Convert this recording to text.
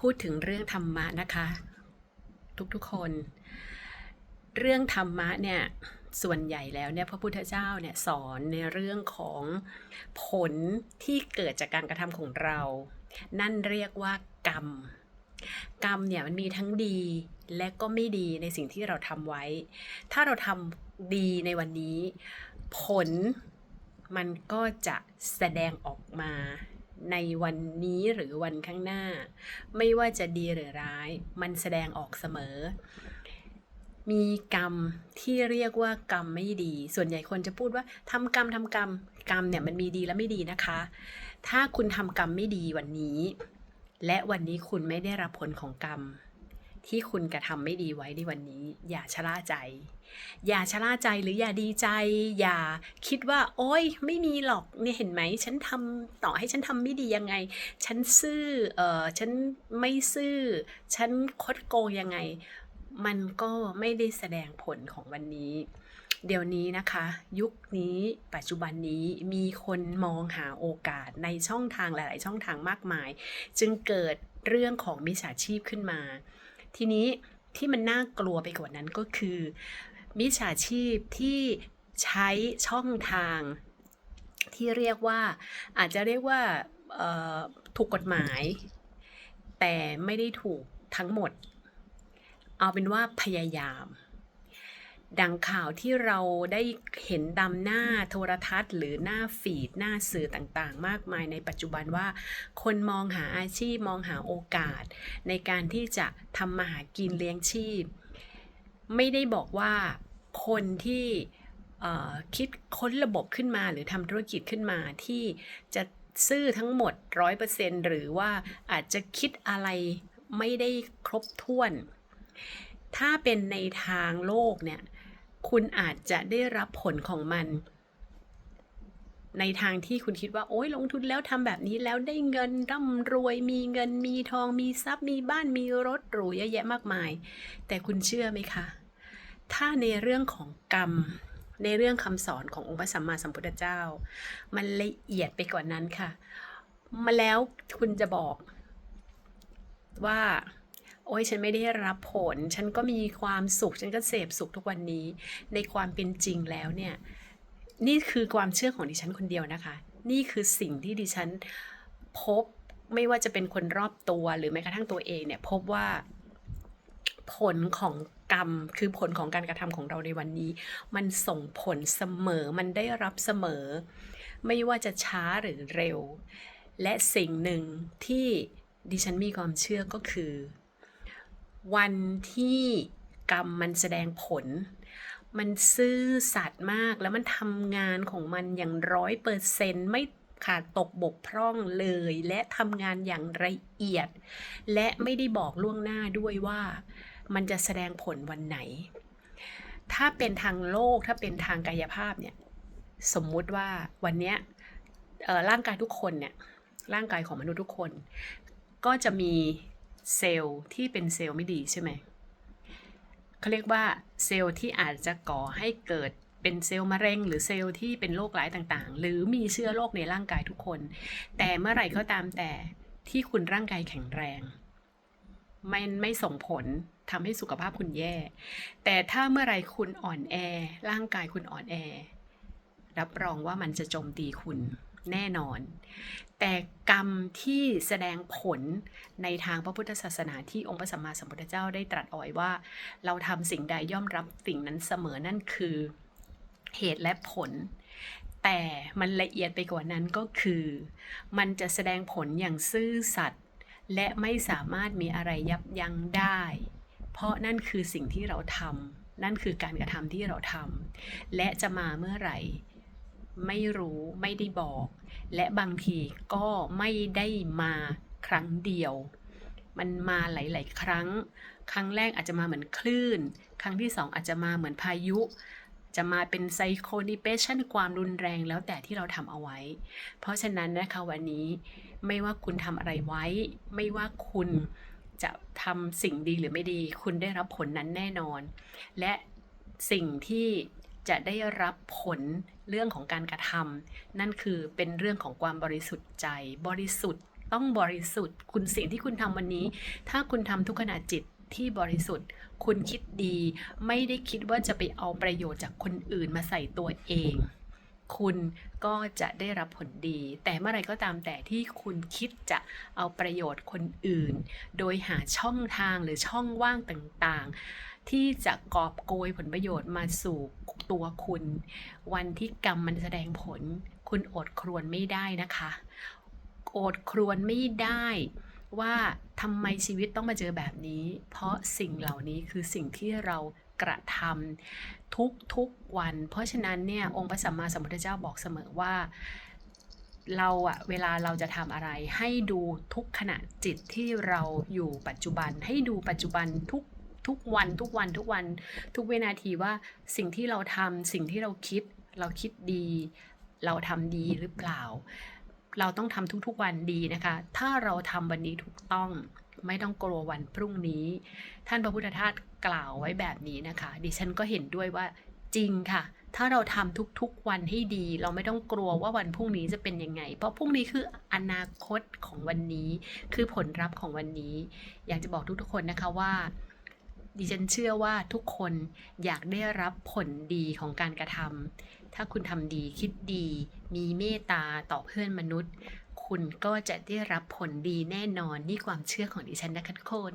พูดถึงเรื่องธรรมะนะคะ ทุกๆคน เรื่องธรรมะเนี่ยส่วนใหญ่แล้วเนี่ยพระพุทธเจ้าเนี่ยสอนในเรื่องของผลที่เกิดจากการกระทำของเรา นั่นเรียกว่ากรรม กรรมเนี่ยมันมีทั้งดีและก็ไม่ดีในสิ่งที่เราทำไว้ ถ้าเราทำดีในวันนี้ ผลมันก็จะแสดงออกมา ในวันนี้หรือวันข้างหน้า ไม่ว่าจะดีหรือร้าย มันแสดงออกเสมอ มีกรรมที่เรียกว่ากรรมไม่ดี ส่วนใหญ่คนจะพูดว่าทำกรรมทำกรรม กรรมเนี่ยมันมีดีและไม่ดีนะคะ ถ้าคุณทำกรรมไม่ดีวันนี้ และวันนี้คุณไม่ได้รับผลของกรรม ที่คุณกระทำไม่ดีไว้ในวันนี้ อย่าชะล่าใจ อย่าชะล่าใจหรืออย่าดีใจ อย่าคิดว่า โอ๊ยไม่มีหรอกเนี่ยเห็นไหมฉันทำต่อให้ฉันทำไม่ดียังไง ฉันซื่อเออฉันไม่ซื่อ ฉันคดโกงยังไง มันก็ไม่ได้แสดงผลของวันนี้ เดี๋ยวนี้นะคะ ยุคนี้ปัจจุบันนี้มีคนมองหาโอกาสในช่องทางหลาย ๆ ช่องทางมากมาย จึงเกิดเรื่องของมิจฉาชีพขึ้นมา ทีนี้ที่มันน่ากลัวไปกว่านั้นก็คือ มิจฉาชีพที่ใช้ช่องทางที่เรียกว่าอาจจะเรียกว่าถูกกฎหมาย แต่ไม่ได้ถูกทั้งหมด เอาเป็นว่าพยายาม ดังข่าวที่เราได้เห็นดำหน้าโทรทัศน์ หรือหน้าฟีดหน้าสื่อต่างๆ มากมายในปัจจุบันว่า คนมองหาอาชีพมองหาโอกาส ในการที่จะทำมาหากินเลี้ยงชีพ ไม่ได้บอกว่าคนที่คิดค้นระบบขึ้นมาหรือทำธุรกิจขึ้นมาที่จะซื่อทั้งหมด 100%หรือว่าอาจจะคิดอะไรไม่ได้ครบถ้วน ถ้าเป็นในทางโลกเนี่ย คุณอาจจะได้รับผลของมัน ในทางที่คุณคิดว่า โอ้ยลงทุนแล้วทำแบบนี้แล้วได้เงินร่ำรวย มีเงินมีทอง มีทรัพย์ มีบ้านมีรถหรูเยอะแยะมากมาย แต่คุณเชื่อไหมคะ ถ้าในเรื่องของกรรมในเรื่องคำสอนขององค์พระสัมมาสัมพุทธเจ้า มันละเอียดไปกว่านั้นค่ะ มาแล้วคุณจะบอกว่า โอ้ยฉันไม่ได้รับผล ฉันก็มีความสุข ฉันก็เสพสุขทุกวันนี้ ในความเป็นจริงแล้วเนี่ย นี่คือความเชื่อของดิฉันคนเดียวนะคะ นี่คือสิ่งที่ดิฉันพบไม่ว่าจะเป็นคนรอบตัวหรือแม้กระทั่งตัวเองเนี่ยพบว่าผลของกรรมคือผลของการกระทำของเราในวันนี้ มันส่งผลเสมอมันได้รับเสมอ ไม่ว่าจะช้าหรือเร็ว และสิ่งหนึ่งที่ดิฉันมีความเชื่อก็คือ วันที่กรรมมันแสดงผล มันซื่อสัตย์มากแล้วมันทำงานของมันอย่างร้อยเปอร์เซนต์ไม่ขาดตกบกพร่องเลย และทำงานอย่างละเอียด และไม่ได้บอกล่วงหน้าด้วยว่ามันจะแสดงผลวันไหน ถ้าเป็นทางโลกถ้าเป็นทางกายภาพเนี่ยสมมุติว่าวันเนี้ยร่างกายทุกคนเนี่ยร่างกายของมนุษย์ทุกคน ก็จะมี เซลล์ที่เป็นเซลล์ไม่ดีใช่ไหมเขาเรียกว่าเซลล์ที่อาจจะก่อให้เกิดเป็นเซลล์มะเร็ง หรือเซลล์ที่เป็นโรคร้ายต่างๆ หรือมีเชื้อโรคในร่างกายทุกคน แต่เมื่อไหร่ก็ตามแต่ที่คุณร่างกายแข็งแรงไม่ไม่ส่งผลทำให้สุขภาพคุณแย่ แต่ถ้าเมื่อไหร่คุณอ่อนแอ ร่างกายคุณอ่อนแอ รับรองว่ามันจะโจมตีคุณ แน่นอน แต่กรรมที่แสดงผลในทางพระพุทธศาสนาที่องค์พระสัมมาสัมพุทธเจ้าได้ตรัสเอาไว้ว่า เราทำสิ่งใดย่อมรับสิ่งนั้นเสมอนั่นคือเหตุและผล แต่มันละเอียดไปกว่านั้นก็คือ มันจะแสดงผลอย่างซื่อสัตย์และไม่สามารถมีอะไรยับยั้งได้ เพราะนั่นคือสิ่งที่เราทำนั่นคือการกระทำที่เราทำและจะมาเมื่อไหร่ ไม่รู้ไม่ได้บอก และบางทีก็ไม่ได้มาครั้งเดียว มันมาหลาย ๆ ครั้ง ครั้งแรกอาจจะมาเหมือนคลื่น ครั้งที่สองอาจจะมาเหมือนพายุ จะมาเป็นไซโคนิเปชันความรุนแรงแล้วแต่ที่เราทำเอาไว้ เพราะฉะนั้นนะคะวันนี้ไม่ว่าคุณทำอะไรไว้ ไม่ว่าคุณจะทำสิ่งดีหรือไม่ดี คุณได้รับผลนั้นแน่นอน และสิ่งที่จะได้รับผล เรื่องของการกระทำนั่นคือเป็นเรื่องของความบริสุทธิ์ใจ บริสุทธิ์ต้องบริสุทธิ์ คุณสิ่งที่คุณทำวันนี้ ถ้าคุณทำทุกขณะจิตที่บริสุทธิ์ คุณคิดดี ไม่ได้คิดว่าจะไปเอาประโยชน์จากคนอื่นมาใส่ตัวเอง คุณก็จะได้รับผลดี แต่เมื่อไหรก็ตามแต่ที่คุณคิดจะเอาประโยชน์คนอื่น โดยหาช่องทางหรือช่องว่างต่างๆ ที่จะกอบโกยผลประโยชน์มาสู่ตัวคุณ วันที่กรรมมันแสดงผล คุณอดครวนไม่ได้นะคะอดครวนไม่ได้ว่าทำไมชีวิตต้องมาเจอแบบนี้ เพราะสิ่งเหล่านี้คือสิ่งที่เรากระทำทุกทุกวัน เพราะฉะนั้นเนี่ยองค์พระสัมมาสัมพุทธเจ้าบอกเสมอว่าเราอะเวลาเราจะทำอะไรให้ดูทุกขณะจิตที่เราอยู่ปัจจุบัน ให้ดูปัจจุบันทุก ทุกวันทุกวันทุกวัน ทุกวินาทีว่าสิ่งที่เราทำสิ่งที่เราคิด เราคิดดี เราทำดีหรือเปล่า เราต้องทำทุกๆวันดีนะคะ ถ้าเราทำวันนี้ถูกต้องไม่ต้องกลัววันพรุ่งนี้ ท่านพระพุทธทาสกล่าวไว้แบบนี้นะคะ ดิฉันก็เห็นด้วยว่าจริงค่ะ ถ้าเราทำทุกๆวันให้ดี เราไม่ต้องกลัวว่าวันพรุ่งนี้จะเป็นยังไง เพราะพรุ่งนี้คืออนาคตของวันนี้ คือผลลัพธ์ของวันนี้ อยากจะบอกทุกๆคนนะคะว่า ดิฉันเชื่อว่าทุกคนอยากได้รับผลดีของการกระทำถ้าคุณทำดีคิดดี มีเมตตาต่อเพื่อนมนุษย์ คุณก็จะได้รับผลดีแน่นอนนี่ความเชื่อของดิฉันนะคะทุกคน